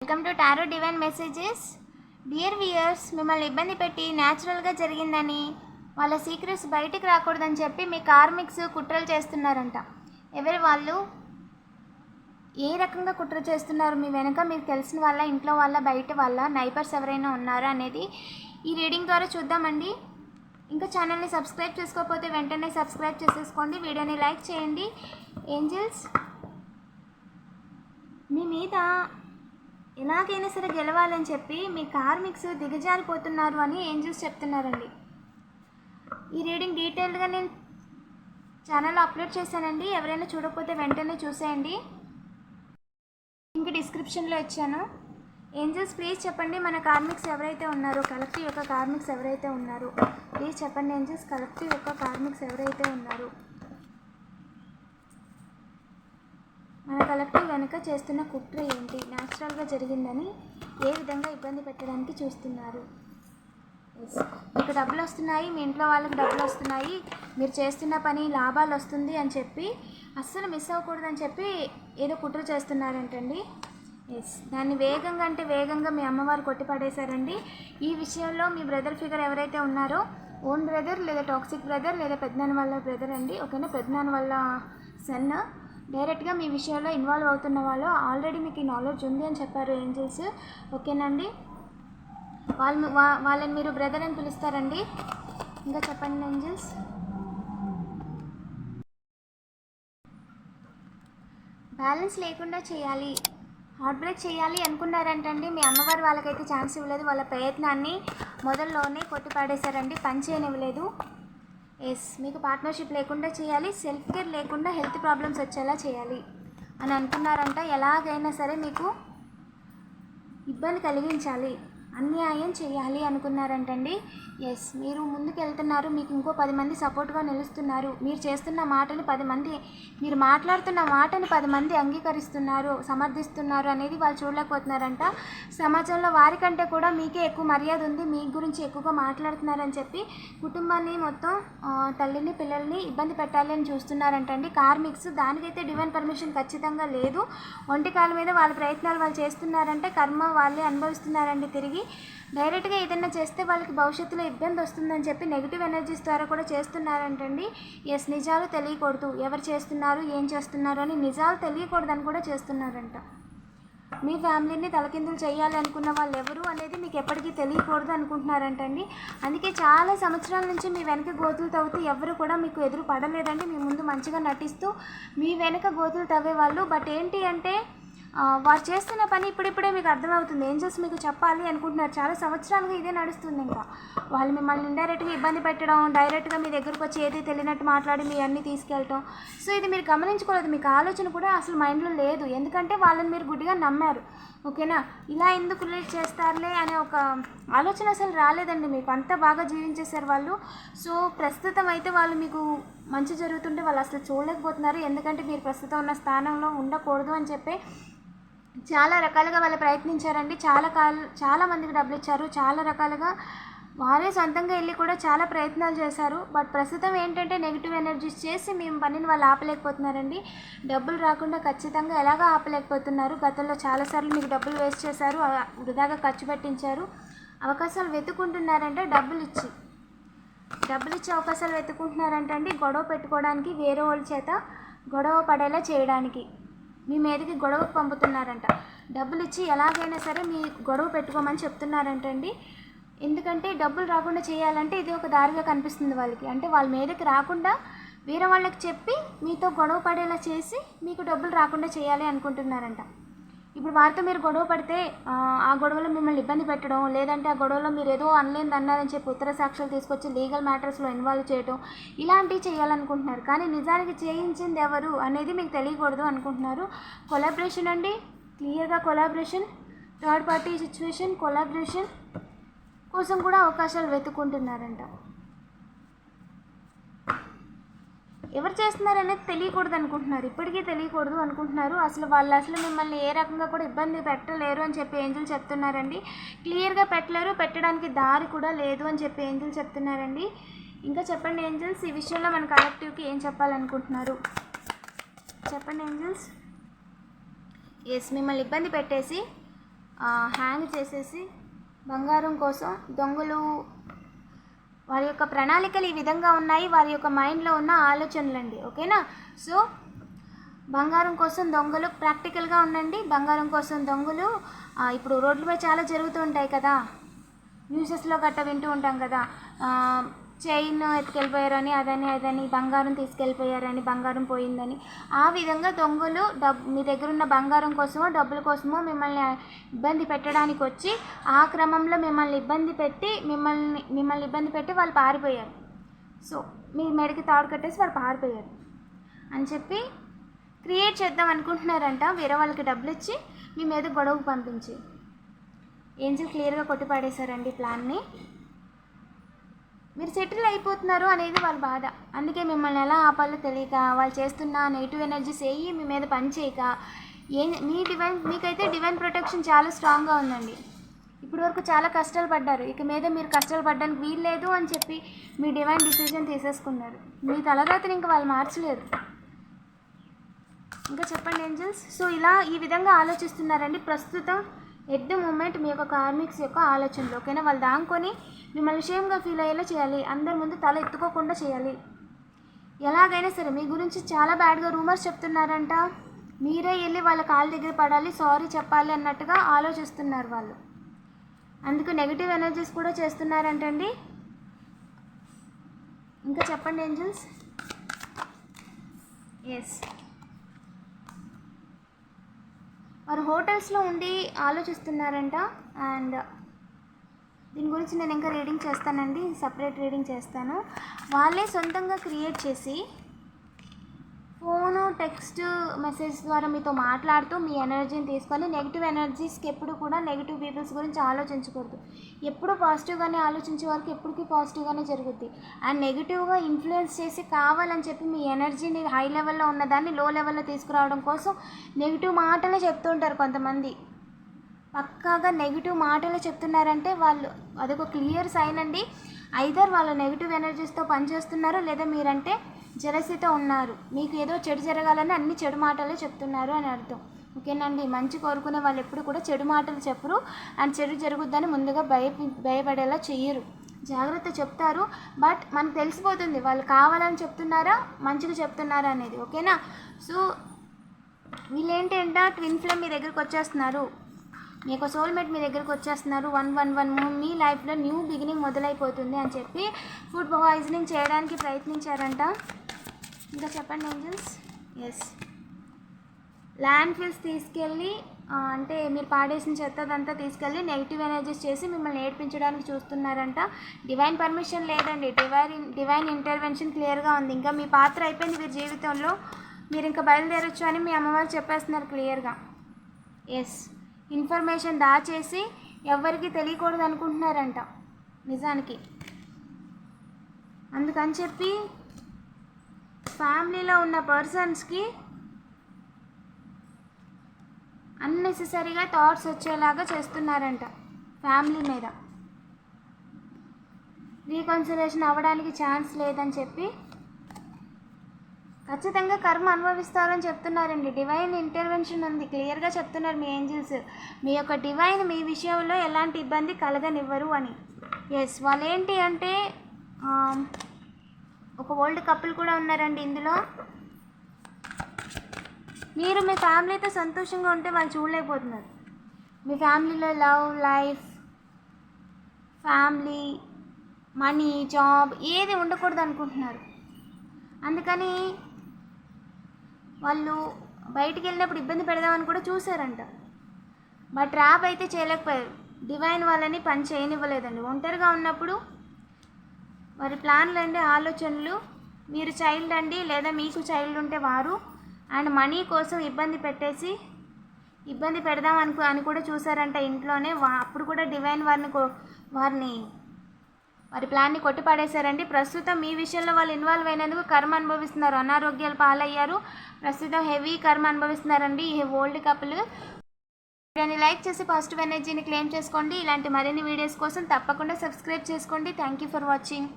Welcome to tarot divine messages dear viewers మిమ్మల్ని ఇబ్బంది పెట్టి న్యాచురల్గా జరిగిందని వాళ్ళ సీక్రెట్స్ బయటికి రాకూడదని చెప్పి మీ కార్మిక్స్ కుట్రలు చేస్తున్నారంట. ఎవరి వాళ్ళు ఏ రకంగా కుట్ర చేస్తున్నారు? మీ వెనక మీకు తెలిసిన వాళ్ళ ఇంట్లో వాళ్ళ బయట వాళ్ళ నైబర్స్ ఎవరైనా ఉన్నారా అనేది ఈ రీడింగ్ ద్వారా చూద్దామండి. ఇంకా ఛానల్ని సబ్స్క్రైబ్ చేసుకోకపోతే వెంటనే సబ్స్క్రైబ్ చేసేసుకోండి. వీడియోని లైక్ చేయండి. ఏంజిల్స్ మీ మీద ఎలాగైనా సరే గెలవాలని చెప్పి మీ కార్మిక్స్ దిగజారిపోతున్నారు అని ఏంజల్స్ చెప్తున్నారండి. ఈ రీడింగ్ డీటెయిల్గా నేను ఛానల్లో అప్లోడ్ చేశానండి. ఎవరైనా చూడకపోతే వెంటనే చూసేయండి. ఇంకా డిస్క్రిప్షన్లో ఇచ్చాను. ఏంజల్స్ ప్లీజ్ చెప్పండి మన కార్మిక్స్ ఎవరైతే ఉన్నారో కలెక్టివ్ యొక్క కార్మిక్స్ ఎవరైతే ఉన్నారో. ప్లీజ్ చెప్పండి ఏంజల్స్ కలెక్టివ్ యొక్క కార్మిక్స్ ఎవరైతే ఉన్నారో. మన కలెక్టర్ వెనుక చేస్తున్న కుట్ర ఏంటి? న్యాచురల్గా జరిగిందని ఏ విధంగా ఇబ్బంది పెట్టడానికి చూస్తున్నారు? ఎస్ మీకు డబ్బులు వస్తున్నాయి మీ ఇంట్లో వాళ్ళకి డబ్బులు వస్తున్నాయి మీరు చేస్తున్న పని లాభాలు వస్తుంది అని చెప్పి అస్సలు మిస్ అవ్వకూడదని చెప్పి ఏదో కుట్ర చేస్తున్నారంటండి. ఎస్ దాన్ని వేగంగా అంటే వేగంగా మీ అమ్మవారు కొట్టిపడేశారండి ఈ విషయంలో మీ బ్రదర్ ఫిగర్ ఎవరైతే ఉన్నారో ఓన్ బ్రదర్ లేదా టాక్సిక్ బ్రదర్ లేదా పెద్దనాన్న వాళ్ళ బ్రదర్ అండి. ఓకేనా? పెద్దనాన్న వాళ్ళ సన్ డైరెక్ట్గా మీ విషయంలో ఇన్వాల్వ్ అవుతున్న వాళ్ళు ఆల్రెడీ మీకు ఈ నాలెడ్జ్ ఉంది అని చెప్పారు ఏంజల్స్. ఓకేనండి? వాళ్ళు వా- వాళ్ళని మీరు బ్రదర్ అని పిలుస్తారండి. ఇంకా చెప్పండి ఏంజల్స్. బ్యాలెన్స్ లేకుండా చేయాలి. హార్ట్ బ్రేక్ చేయాలి అనుకున్నారంటండి. మీ అమ్మవారు వాళ్ళకైతే ఛాన్స్ ఇవ్వలేదు. వాళ్ళ ప్రయత్నాన్ని మొదల్లోనే కొట్టిపాడేశారండి. పని చేయనివ్వలేదు. ఎస్ మీకు పార్ట్నర్షిప్ లేకుండా చేయాలి సెల్ఫ్ కేర్ లేకుండా హెల్త్ ప్రాబ్లమ్స్ వచ్చేలా చేయాలి. అని అనుకున్నారంట ఎలాగైనా సరే మీకు ఇబ్బంది కలిగించాలి. అన్యాయం చేయాలి అనుకున్నారంటండి. ఎస్ మీరు ముందుకు వెళ్తున్నారు మీకు ఇంకో పది మంది సపోర్ట్గా నిలుస్తున్నారు. మీరు చేస్తున్న మాటని పది మంది మీరు మాట్లాడుతున్న మాటని పది మంది అంగీకరిస్తున్నారు సమర్థిస్తున్నారు అనేది వాళ్ళు చూడలేకపోతున్నారంట. సమాజంలో వారికంటే కూడా మీకే ఎక్కువ మర్యాద ఉంది. మీ గురించి ఎక్కువగా మాట్లాడుతున్నారని చెప్పి కుటుంబాన్ని మొత్తం తల్లిని పిల్లల్ని ఇబ్బంది పెట్టాలి అని చూస్తున్నారంటండి. కార్మిక్స్ దానికైతే డివైన్ పర్మిషన్ ఖచ్చితంగా లేదు. ఒంటి కాళ్ళ మీద వాళ్ళ ప్రయత్నాలు వాళ్ళు చేస్తున్నారంటే కర్మ వాళ్ళే అనుభవిస్తున్నారండి తిరిగి. డైరెక్ట్గా ఏదైనా చేస్తే వాళ్ళకి భవిష్యత్తులో ఇబ్బంది వస్తుందని చెప్పి నెగిటివ్ ఎనర్జీస్ ద్వారా కూడా చేస్తున్నారంటండి. ఎస్ నిజాలు తెలియకూడదు. ఎవరు చేస్తున్నారు? ఏం చేస్తున్నారు? అని నిజాలు తెలియకూడదని కూడా చేస్తున్నారంట. మీ ఫ్యామిలీని తలకిందులు చేయాలి అనుకున్న వాళ్ళు ఎవరు అనేది మీకు ఎప్పటికీ తెలియకూడదు అనుకుంటున్నారంటండి. అందుకే చాలా సంవత్సరాల నుంచి మీ వెనక గోతులు తవ్వుతూ ఎవరు కూడా మీకు ఎదురు పడలేదండి. మీ ముందు మంచిగా నటిస్తూ మీ వెనక గోతులు తవ్వే వాళ్ళు బట్ ఏంటి అంటే వారు చేస్తున్న పని ఇప్పుడిప్పుడే మీకు అర్థమవుతుంది. ఏంజల్స్ మీకు చెప్పాలి అనుకుంటున్నారు? చాలా సంవత్సరాలుగా ఇదే నడుస్తుంది ఇంకా. వాళ్ళు మిమ్మల్ని ఇండైరెక్ట్గా ఇబ్బంది పెట్టడం డైరెక్ట్గా మీ దగ్గరకు వచ్చి ఏది తెలియనట్టు మాట్లాడి మీ అన్నీ తీసుకెళ్ళటం. సో ఇది మీరు గమనించుకోలేదు. మీకు ఆలోచన కూడా అసలు మైండ్లో లేదు. ఎందుకంటే వాళ్ళని మీరు గుడ్డిగా నమ్మారు. ఓకేనా? ఇలా ఎందుకు రిలేట్ చేస్తారులే అనే ఒక ఆలోచన అసలు రాలేదండి మీకు. అంత బాగా జీవించేశారు వాళ్ళు. సో ప్రస్తుతం అయితే వాళ్ళు మీకు మంచి జరుగుతుంటే వాళ్ళు అసలు చూడలేకపోతున్నారు. ఎందుకంటే మీరు ప్రస్తుతం ఉన్న స్థానంలో ఉండకూడదు అని చెప్పి చాలా రకాలుగా వాళ్ళు ప్రయత్నించారండి. చాలా కాల చాలా మందికి డబ్బులు ఇచ్చారు చాలా రకాలుగా వారే సొంతంగా వెళ్ళి కూడా చాలా ప్రయత్నాలు చేశారు. బట్ ప్రస్తుతం ఏంటంటే నెగిటివ్ ఎనర్జీస్ చేసి మేము పనిని వాళ్ళు ఆపలేకపోతున్నారండి. డబ్బులు రాకుండా ఖచ్చితంగా ఎలాగ ఆపలేకపోతున్నారు? గతంలో చాలాసార్లు మీకు డబ్బులు వేస్ట్ చేశారు. వృధాగా ఖర్చు పెట్టించారు. అవకాశాలు వెతుకుంటున్నారంటే డబ్బులు ఇచ్చి డబ్బులు ఇచ్చే అవకాశాలు వెతుకుంటున్నారంటండి గొడవ పెట్టుకోవడానికి వేరే వాళ్ళ చేత గొడవ పడేలా చేయడానికి. మీ మీదకి గొడవకు పంపుతున్నారంట. డబ్బులు ఇచ్చి ఎలాగైనా సరే మీ గొడవ పెట్టుకోమని చెప్తున్నారంటండి. ఎందుకంటే డబ్బులు రాకుండా చేయాలంటే ఇది ఒక దారిగా కనిపిస్తుంది వాళ్ళకి. అంటే వాళ్ళ మీదకి రాకుండా వేరే వాళ్ళకి చెప్పి మీతో గొడవ పడేలా చేసి మీకు డబ్బులు రాకుండా చేయాలి అనుకుంటున్నారంట. ఇప్పుడు వారితో మీరు గొడవ పడితే ఆ, గొడవలో మిమ్మల్ని ఇబ్బంది పెట్టడం లేదంటే ఆ గొడవలో మీరు ఏదో అనలేని అన్నారని చెప్పి ఉత్తర సాక్ష్యాలు తీసుకొచ్చి లీగల్ మ్యాటర్స్లో ఇన్వాల్వ్ చేయడం ఇలాంటివి చేయాలనుకుంటున్నారు. కానీ నిజానికి చేయించింది ఎవరు అనేది మీకు తెలియకూడదు అనుకుంటున్నారు. కొలాబరేషన్ అండి. క్లియర్గా collaboration third party situation collaboration కోసం కూడా అవకాశాలు వెతుక్కుంటున్నారంట. ఎవరు చేస్తున్నారు అనేది తెలియకూడదు అనుకుంటున్నారు. ఇప్పటికీ తెలియకూడదు అనుకుంటున్నారు. అసలు వాళ్ళు అసలు మిమ్మల్ని ఏ రకంగా కూడా ఇబ్బంది పెట్టలేరు అని చెప్పి ఏంజల్ చెప్తున్నారండి. క్లియర్గా పెట్టలేరు. పెట్టడానికి దారి కూడా లేదు అని చెప్పి ఏంజల్ చెప్తున్నారండి. ఇంకా చెప్పండి ఏంజల్స్ ఈ విషయంలో మన కలెక్టివ్కి ఏం చెప్పాలనుకుంటున్నారు? చెప్పండి ఏంజల్స్. ఎస్ మిమ్మల్ని ఇబ్బంది పెట్టేసి హ్యాంగ్ చేసేసి బంగారం కోసం దొంగలు వారి యొక్క ప్రణాళికలు ఈ విధంగా ఉన్నాయి వారి యొక్క మైండ్లో ఉన్న ఆలోచనలు అండి ఓకేనా? సో బంగారం కోసం దొంగలు ప్రాక్టికల్గా ఉండండి బంగారం కోసం దొంగలు ఇప్పుడు రోడ్ల మీద చాలా జరుగుతూ ఉంటాయి కదా న్యూసెస్లో గట్ట వింటూ ఉంటాం కదా చైన్ ఎత్తుకెళ్ళిపోయారని అదని అదని బంగారం తీసుకెళ్ళిపోయారని బంగారం పోయిందని. ఆ విధంగా దొంగలు డబ్ మీ దగ్గర ఉన్న బంగారం కోసమో డబ్బుల కోసమో మిమ్మల్ని ఇబ్బంది పెట్టడానికి వచ్చి ఆ క్రమంలో మిమ్మల్ని ఇబ్బంది పెట్టి మిమ్మల్ని మిమ్మల్ని ఇబ్బంది పెట్టి వాళ్ళు పారిపోయారు. సో మీ మెడకి తాడు కట్టేసి వాళ్ళు పారిపోయారు. అని చెప్పి క్రియేట్ చేద్దాం అనుకుంటున్నారంట వేరే వాళ్ళకి డబ్బులు ఇచ్చి మీ మీద గొడవకు పంపించి. ఏంజిల్ క్లియర్గా కొట్టిపాడేశారండి ప్లాన్ని. మీరు సెటిల్ అయిపోతున్నారు అనేది వాళ్ళ బాధ. అందుకే మిమ్మల్ని ఎలా ఆపాలో తెలియక వాళ్ళు చేస్తున్న నెగిటివ్ ఎనర్జీస్ వేయి మీ మీద పనిచేయక ఏం మీ డివైన్ మీకైతే డివైన్ ప్రొటెక్షన్ చాలా స్ట్రాంగ్గా ఉందండి. ఇప్పటి వరకు చాలా కష్టాలు పడ్డారు ఇక మీద మీరు కష్టాలు పడ్డానికి వీల్లేదు అని చెప్పి మీ డివైన్ డిసిజన్ తీసేసుకున్నారు. మీ తలరాతని ఇంకా వాళ్ళు మార్చలేరు. ఇంకా చెప్పండి ఏంజల్స్? సో ఇలా ఈ విధంగా ఆలోచిస్తున్నారండి. ప్రస్తుతం ఎట్ ద మూమెంట్ మీ యొక్క కార్మిక్స్ యొక్క ఆలోచనలు ఓకేనా? వాళ్ళు దాంకొని మిమ్మల్ని షేమ్గా ఫీల్ అయ్యేలా చేయాలి. అందరి ముందు తల ఎత్తుకోకుండా చేయాలి. ఎలాగైనా సరే మీ గురించి చాలా బ్యాడ్గా రూమర్స్ చెప్తున్నారంట. మీరే వెళ్ళి వాళ్ళ కాళ్ళ దగ్గర పడాలి సారీ చెప్పాలి అన్నట్టుగా ఆలోచిస్తున్నారు వాళ్ళు. అందుకు నెగిటివ్ ఎనర్జీస్ కూడా చేస్తున్నారంటండి. ఇంకా చెప్పండి ఏంజల్స్ ఎస్ వారు హోటల్స్లో ఉండి ఆలోచిస్తున్నారంట. అండ్ దీని గురించి నేను ఇంకా రీడింగ్ చేస్తానండి. సపరేట్ రీడింగ్ చేస్తాను. వాళ్ళే సొంతంగా క్రియేట్ చేసి ఫోను టెక్స్ట్ మెసేజ్ ద్వారా మీతో మాట్లాడుతూ మీ ఎనర్జీని తీసుకొని నెగిటివ్ ఎనర్జీస్కి ఎప్పుడు కూడా నెగిటివ్ పీపుల్స్ గురించి ఆలోచించకూడదు. ఎప్పుడు పాజిటివ్గానే ఆలోచించే వరకు ఎప్పటికీ పాజిటివ్గానే జరుగుద్ది. అండ్ నెగిటివ్గా ఇన్ఫ్లుయెన్స్ చేసి కావాలని చెప్పి మీ ఎనర్జీని హై లెవెల్లో ఉన్నదాన్ని లో లెవెల్లో తీసుకురావడం కోసం నెగిటివ్ మాటలే చెప్తుంటారు కొంతమంది. పక్కాగా నెగిటివ్ మాటలు చెప్తున్నారంటే వాళ్ళు అదొక క్లియర్ సైన్ అండి. ఐదర్ వాళ్ళు నెగిటివ్ ఎనర్జీస్తో పనిచేస్తున్నారు లేదా మీరంటే జలసితో ఉన్నారు. మీకు ఏదో చెడు జరగాలని అన్ని చెడు మాటలే చెప్తున్నారు అని అర్థం. ఓకేనండి? మంచి కోరుకునే వాళ్ళు ఎప్పుడు కూడా చెడు మాటలు చెప్పరు. అండ్ చెడు జరుగుద్దని ముందుగా భయ భయపడేలా చెయ్యరు. జాగ్రత్త చెప్తారు. బట్ మనకు తెలిసిపోతుంది వాళ్ళు కావాలని చెప్తున్నారా మంచిగా చెప్తున్నారా అనేది. ఓకేనా? సో వీళ్ళేంటంటే ట్విన్ ఫ్లేమ్ మీ దగ్గరికి వచ్చేస్తున్నారు. మీ యొక్క సోల్మేట్ మీ దగ్గరికి వచ్చేస్తున్నారు. వన్ వన్ వన్ మీ లైఫ్లో న్యూ బిగినింగ్ మొదలైపోతుంది అని చెప్పి ఫుడ్ పాయిజనింగ్ చేయడానికి ప్రయత్నించారంట. ఇంకా చెప్పండి ఏంజల్స్ ఎస్ ల్యాండ్ ఫిల్స్ తీసుకెళ్ళి అంటే మీరు పాడేసిన చెత్త అదంతా తీసుకెళ్ళి నెగిటివ్ ఎనర్జీస్ చేసి మిమ్మల్ని ఏడ్పించడానికి చూస్తున్నారంట. డివైన్ పర్మిషన్ లేదండి. డివైన్ డివైన్ ఇంటర్వెన్షన్ క్లియర్గా ఉంది. ఇంకా మీ పాత్ర అయిపోయింది మీ జీవితంలో. మీరు ఇంకా బయలుదేరొచ్చు అని మీ అమ్మవారు చెప్పేస్తున్నారు క్లియర్గా ఎస్ ఇన్ఫర్మేషన్ దాచేసి ఎవరికి తెలియకూడదు అనుకుంటున్నారంట నిజానికి. అందుకని చెప్పి ఫ్యామిలీలో ఉన్న పర్సన్స్కి అన్నెసెసరీగా థాట్స్ వచ్చేలాగా చేస్తున్నారంట ఫ్యామిలీ మీద. రీకన్సిలేషన్ అవ్వడానికి ఛాన్స్ లేదని చెప్పి ఖచ్చితంగా కర్మ అనుభవిస్తారని చెప్తున్నారండి. డివైన్ ఇంటర్వెన్షన్ ఉంది. క్లియర్గా చెప్తున్నారు మీ ఏంజిల్స్. మీ యొక్క డివైన్ మీ విషయంలో ఎలాంటి ఇబ్బంది కలగనివ్వరు అని. ఎస్ వాళ్ళు ఏంటి అంటే ఒక ఓల్డ్ కపుల్ కూడా ఉన్నారండి ఇందులో. మీరు మీ ఫ్యామిలీతో సంతోషంగా ఉంటే వాళ్ళు చూడలేకపోతున్నారు. మీ ఫ్యామిలీలో love life family money job ఏది ఉండకూడదు అనుకుంటున్నారు. అందుకని వాళ్ళు బయటికి వెళ్ళినప్పుడు ఇబ్బంది పెడదామని కూడా చూసారంట బట్ ట్రాప్ అయితే చేయలేకపోయారు. డివైన్ వాళ్ళని పని చేయనివ్వలేదండి. ఒంటరిగా ఉన్నప్పుడు వారి ప్లాన్లు అండి ఆలోచనలు. మీరు చైల్డ్ అండి లేదా మీకు చైల్డ్ ఉంటే వారు. అండ్ మనీ కోసం ఇబ్బంది పెట్టేసి ఇబ్బంది పెడదాం అనుకు అని కూడా చూసారంట ఇంట్లోనే. వా అప్పుడు కూడా డివైన్ వారిని కో- వారిని వారి ప్లాన్ని కొట్టిపడేశారండి. ప్రస్తుతం మీ విషయంలో వాళ్ళు ఇన్వాల్వ్ అయినందుకు కర్మ అనుభవిస్తున్నారు. అనారోగ్యాలు పాలయ్యారు. ప్రస్తుతం హెవీ కర్మ అనుభవిస్తున్నారండి ఈ ఓల్డ్ కపుల్. వీడియోని లైక్ చేసి పాజిటివ్ ఎనర్జీని క్లెయిమ్ చేసుకోండి. ఇలాంటి మరిన్ని వీడియోస్ కోసం తప్పకుండా సబ్స్క్రైబ్ చేసుకోండి. Thank you for watching.